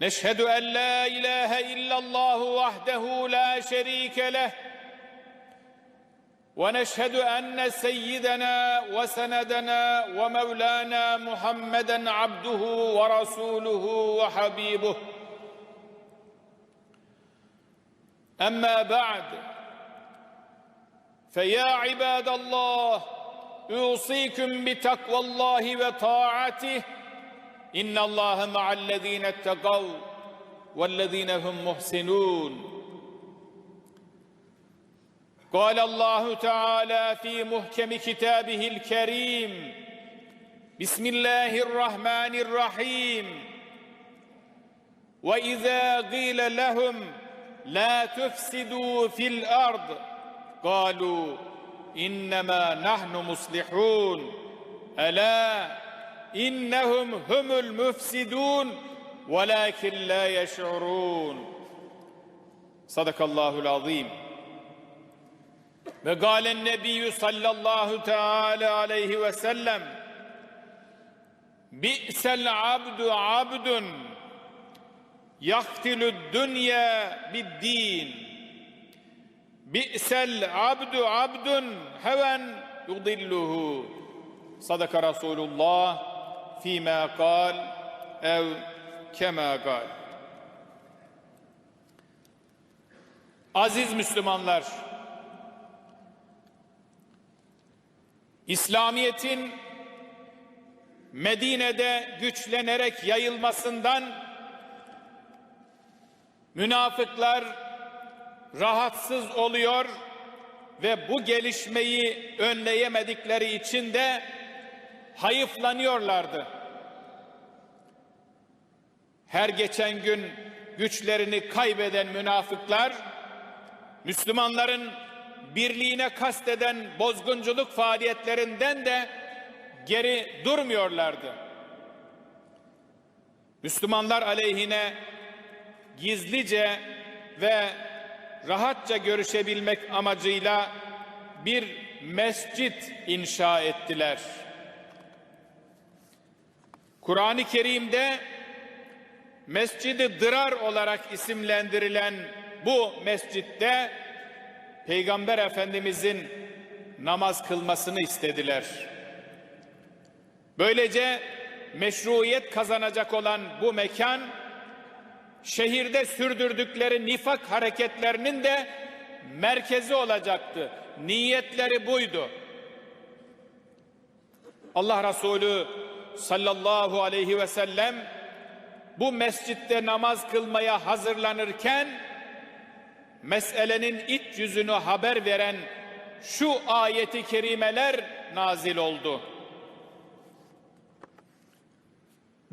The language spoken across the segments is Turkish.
نشهد أن لا إله إلا الله وحده لا شريك له ونشهد أن سيدنا وسندنا ومولانا محمدا عبده ورسوله وحبيبه. أما بعد فيا عباد الله أوصيكم بتقوى الله وطاعته إن الله مع الذين اتقوا والذين هم محسنون. قال الله تعالى في محكم كتابه الكريم بسم الله الرحمن الرحيم. وإذا قيل لهم لا تفسدوا في الأرض قالوا إنما نحن مصلحون. ألا innehum humul müfsidun velakin la yeş'urun. Sadakallahul azim. Ve galen nebiyyü sallallahu teala aleyhi ve sellem bi'sel abdu abdun yaktilü dünya biddin. Bi'sel abdu abdun heven yudilluhu. Sadaka Resulullah فيما قال أو كما قال Aziz Müslümanlar, İslamiyet'in Medine'de güçlenerek yayılmasından münafıklar rahatsız oluyor ve bu gelişmeyi önleyemedikleri için de hayıflanıyorlardı. Her geçen gün güçlerini kaybeden münafıklar Müslümanların birliğine kasteden bozgunculuk faaliyetlerinden de geri durmuyorlardı. Müslümanlar aleyhine gizlice ve rahatça görüşebilmek amacıyla bir mescit inşa ettiler. Kur'an-ı Kerim'de Mescid-i Dırar olarak isimlendirilen bu mescitte Peygamber Efendimizin namaz kılmasını istediler. Böylece meşruiyet kazanacak olan bu mekan şehirde sürdürdükleri nifak hareketlerinin de merkezi olacaktı. Niyetleri buydu. Allah Resulü sallallahu aleyhi ve sellem bu mescitte namaz kılmaya hazırlanırken meselenin iç yüzünü haber veren şu ayeti kerimeler nazil oldu.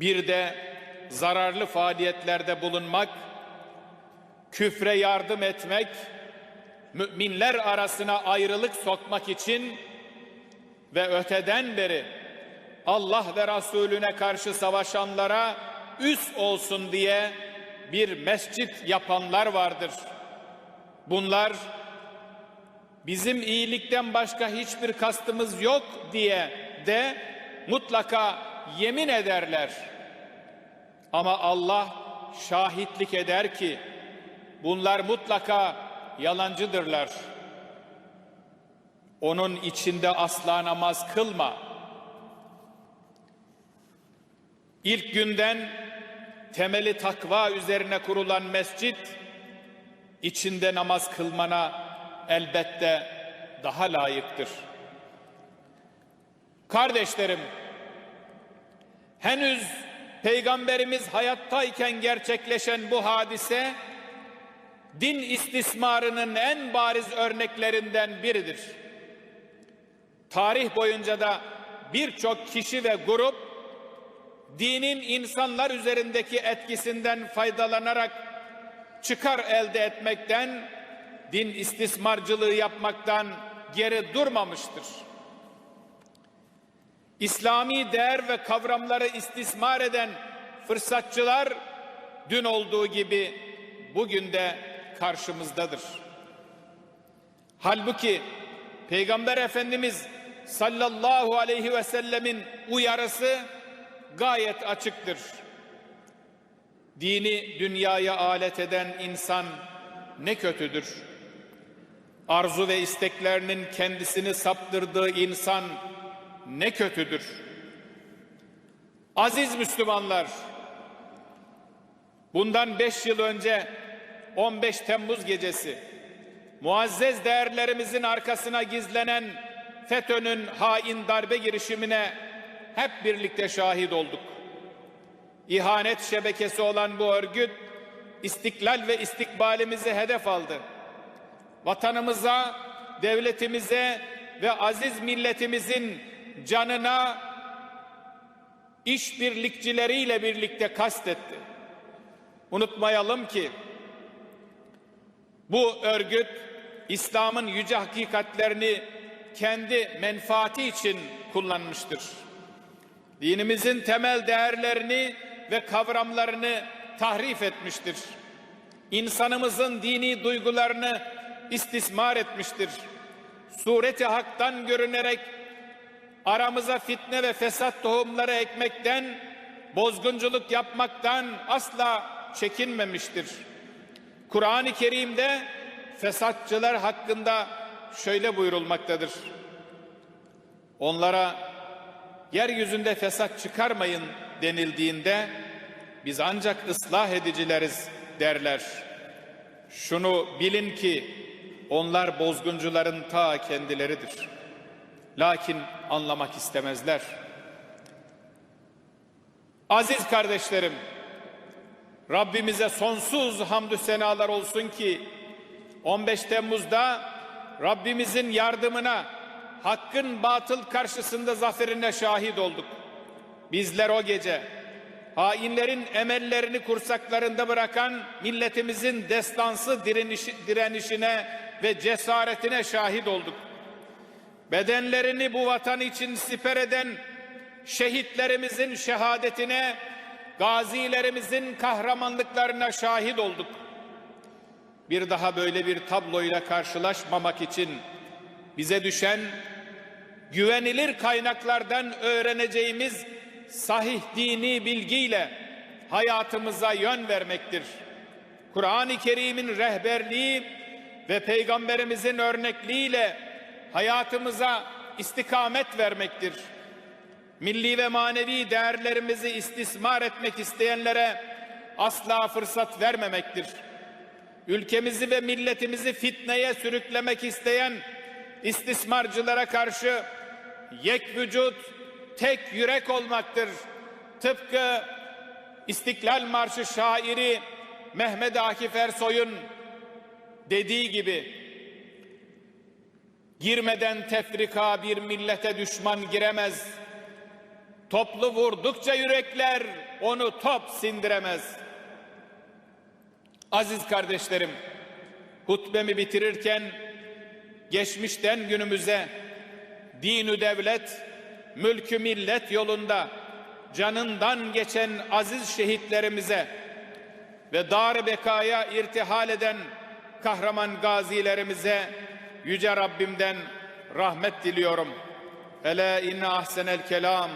Bir de zararlı faaliyetlerde bulunmak, küfre yardım etmek, müminler arasına ayrılık sokmak için ve öteden beri Allah ve Resulüne karşı savaşanlara üs olsun diye bir mescit yapanlar vardır. Bunlar bizim iyilikten başka hiçbir kastımız yok diye de mutlaka yemin ederler. Ama Allah şahitlik eder ki bunlar mutlaka yalancıdırlar. Onun içinde asla namaz kılma. İlk günden temeli takva üzerine kurulan mescit içinde namaz kılmana elbette daha layıktır. Kardeşlerim, henüz Peygamberimiz hayattayken gerçekleşen bu hadise din istismarının en bariz örneklerinden biridir. Tarih boyunca da birçok kişi ve grup dinin insanlar üzerindeki etkisinden faydalanarak çıkar elde etmekten, din istismarcılığı yapmaktan geri durmamıştır. İslami değer ve kavramları istismar eden fırsatçılar dün olduğu gibi bugün de karşımızdadır. Halbuki Peygamber Efendimiz sallallahu aleyhi ve sellemin uyarısı gayet açıktır. Dini dünyaya alet eden insan ne kötüdür. Arzu ve isteklerinin kendisini saptırdığı insan ne kötüdür. Aziz Müslümanlar, bundan beş yıl önce 15 Temmuz gecesi muazzez değerlerimizin arkasına gizlenen FETÖ'nün hain darbe girişimine hep birlikte şahit olduk. İhanet şebekesi olan bu örgüt istiklal ve istikbalimizi hedef aldı. Vatanımıza, devletimize ve aziz milletimizin canına işbirlikçileriyle birlikte kastetti. Unutmayalım ki bu örgüt İslam'ın yüce hakikatlerini kendi menfaati için kullanmıştır. Dinimizin temel değerlerini ve kavramlarını tahrif etmiştir. İnsanımızın dini duygularını istismar etmiştir. Sureti haktan görünerek aramıza fitne ve fesat tohumları ekmekten, bozgunculuk yapmaktan asla çekinmemiştir. Kur'an-ı Kerim'de fesatçılar hakkında şöyle buyurulmaktadır. Onlara yeryüzünde fesat çıkarmayın denildiğinde biz ancak ıslah edicileriz derler. Şunu bilin ki onlar bozguncuların ta kendileridir. Lakin anlamak istemezler. Aziz kardeşlerim, Rabbimize sonsuz hamdü senalar olsun ki 15 Temmuz'da Rabbimizin yardımına, hakkın batıl karşısında zaferine şahit olduk. Bizler o gece hainlerin emellerini kursaklarında bırakan milletimizin destansı direnişi, direnişine ve cesaretine şahit olduk. Bedenlerini bu vatan için siper eden şehitlerimizin şehadetine, gazilerimizin kahramanlıklarına şahit olduk. Bir daha böyle bir tabloyla karşılaşmamak için bize düşen güvenilir kaynaklardan öğreneceğimiz sahih dini bilgiyle hayatımıza yön vermektir. Kur'an-ı Kerim'in rehberliği ve peygamberimizin örnekliğiyle hayatımıza istikamet vermektir. Milli ve manevi değerlerimizi istismar etmek isteyenlere asla fırsat vermemektir. Ülkemizi ve milletimizi fitneye sürüklemek isteyen istismarcılara karşı yek vücut, tek yürek olmaktır. Tıpkı İstiklal Marşı şairi Mehmet Akif Ersoy'un dediği gibi girmeden tefrika bir millete düşman giremez. Toplu vurdukça yürekler onu top sindiremez. Aziz kardeşlerim, hutbemi bitirirken geçmişten günümüze dinü devlet, mülkü millet yolunda canından geçen aziz şehitlerimize ve dar bekaya irtihal eden kahraman gazilerimize yüce Rabbimden rahmet diliyorum. Ela inne ahsenel kelam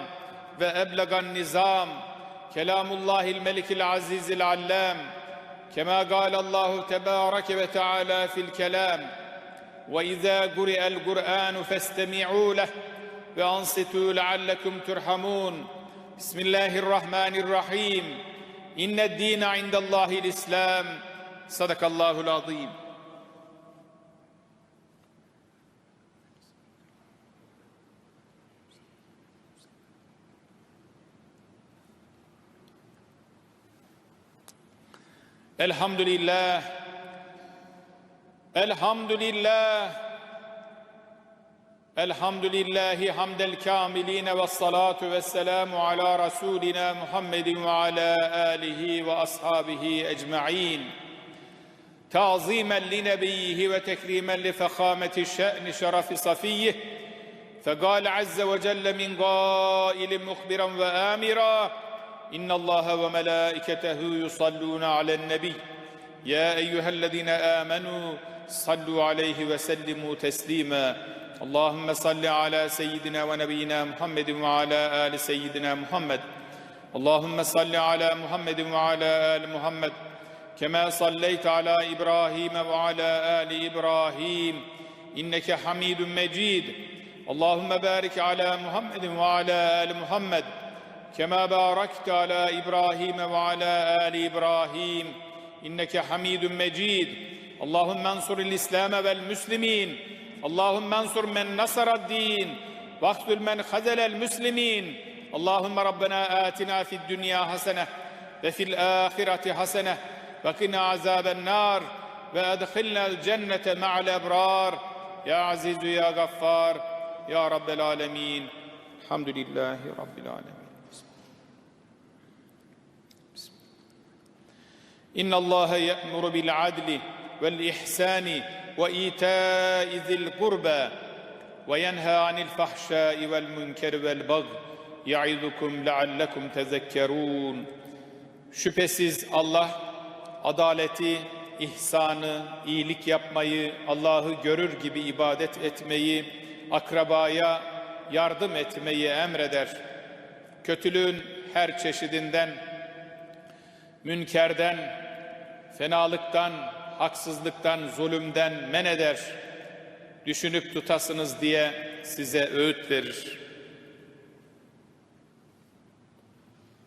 ve eblegan nizam kelamullahil melikil azizil allam kema galallahu tebareke ve teala fil kelam وإذا قرئ القرآن فاستمعوا له وأنصتوا لعلكم ترحمون بسم الله الرحمن الرحيم إن الدين عند الله الإسلام صدق الله العظيم Elhamdülillah. Elhamdülillah. الحمد لله حمد الكاملين والصلاة والسلام على رسولنا محمد وعلى آله وأصحابه أجمعين تعظيما لنبيه وتكريما لفخامة الشأن شرف صفيه فقال عز وجل من قائل مخبرا وآمرا إن الله وملائكته يصلون على النبي يا أيها الذين آمنوا sallu aleyhi ve sellimu teslime. Allahümme salli ala seyyidina ve nebiyyina Muhammedin ve ala ali seyyidina Muhammed. Allahümme salli ala Muhammedin ve ala ali Muhammed. Kema salleyte ala İbrahim ve ala ali İbrahim. İnneke hamidun mecid. Allahümme barik ala Muhammedin ve ala ali Muhammed. Kema barakte ala İbrahim ve ala ali İbrahim. İnneke hamidun mecid. اللهم انصر الإسلام والمسلمين. اللهم انصر من نصر الدين واخذل من خذل المسلمين. اللهم ربنا آتنا في الدنيا حسنة وفي الآخرة حسنة وقنا عذاب النار وأدخلنا الجنة مع الأبرار. يا عزيز يا غفار يا رب العالمين. الحمد لله رب العالمين. إن الله يأمر بالعدل والإحسان وإيتاء ذي القربى وينهى عن الفحشاء والمنكر والبغي يعظكم لعلكم تذكرون Şüphesiz Allah adaleti, ihsanı, iyilik yapmayı, Allah'ı görür gibi ibadet etmeyi, akrabaya yardım etmeyi emreder. Kötülüğün her çeşidinden, münkerden, fenalıktan, haksızlıktan, zulümden men eder. Düşünüp tutasınız diye size öğüt verir.